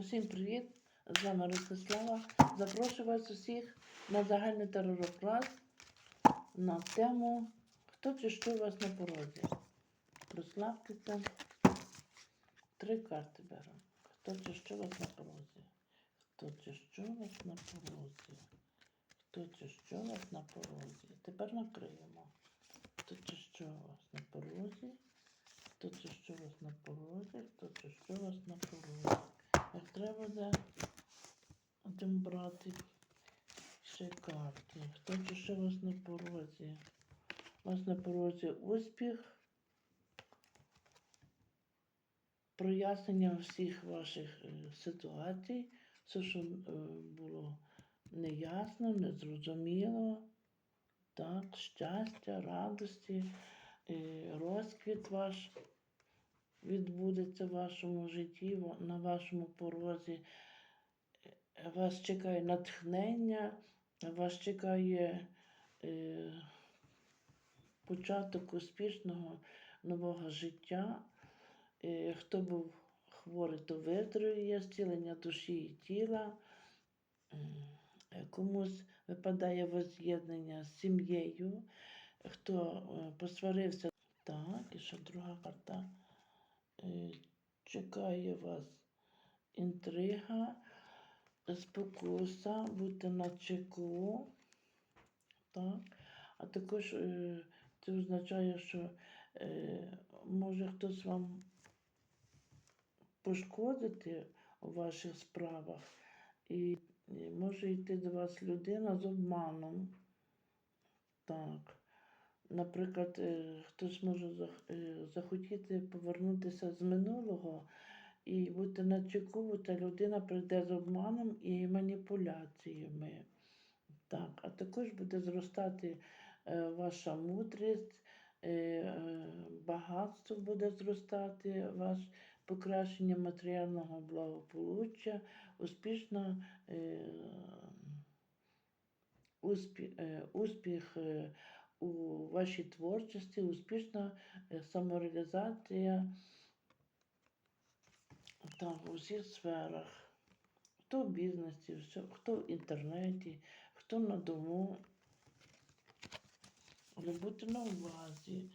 Усім привіт! З вами Ростислава. Запрошую вас усіх на загальний теророклас на тему Хто чи що у вас на порозі? Розслабтеся. Три карти беру. Хто чи що у вас на порозі? Хто чи що у вас на порозі? Хто чи що у вас на порозі? Тепер накриємо. Хто чи що у вас на порозі? Хто чи що у вас на порозі? Хто чи що у вас на порозі? Треба буде один брати ще карти. Хто що у вас на порозі? У вас на порозі успіх, прояснення всіх ваших е, ситуацій, все, що е, було неясно, незрозуміло. Так, щастя, радості, е, розквіт ваш відбудеться в вашому житті, на вашому порозі. Вас чекає натхнення, вас чекає е, початок успішного нового життя. Е, хто був хворий, то виздоровіє, зцілення душі і тіла. Е, Комусь випадає воз'єднання з сім'єю, хто е, посварився. Так, і ще друга карта. Чекає вас інтрига, спокуса, бути на чеку. Так. А також е, це означає, що е, може хтось вам пошкодити у ваших справах, і може йти до вас людина з обманом. Так. Наприклад, е, хтось може е, захотіти повернутися з минулого і бути на чеку, та людина прийде з обманом і маніпуляціями. Так, а також буде зростати е, ваша мудрість, багатство буде зростати, ваш покращення матеріального благополуччя, успішна, успіх, успіх у вашій творчості, успішна е, самореалізація там у всіх сферах. Хто в бізнесі, хто в інтернеті, хто на дому. Але бути на увазі.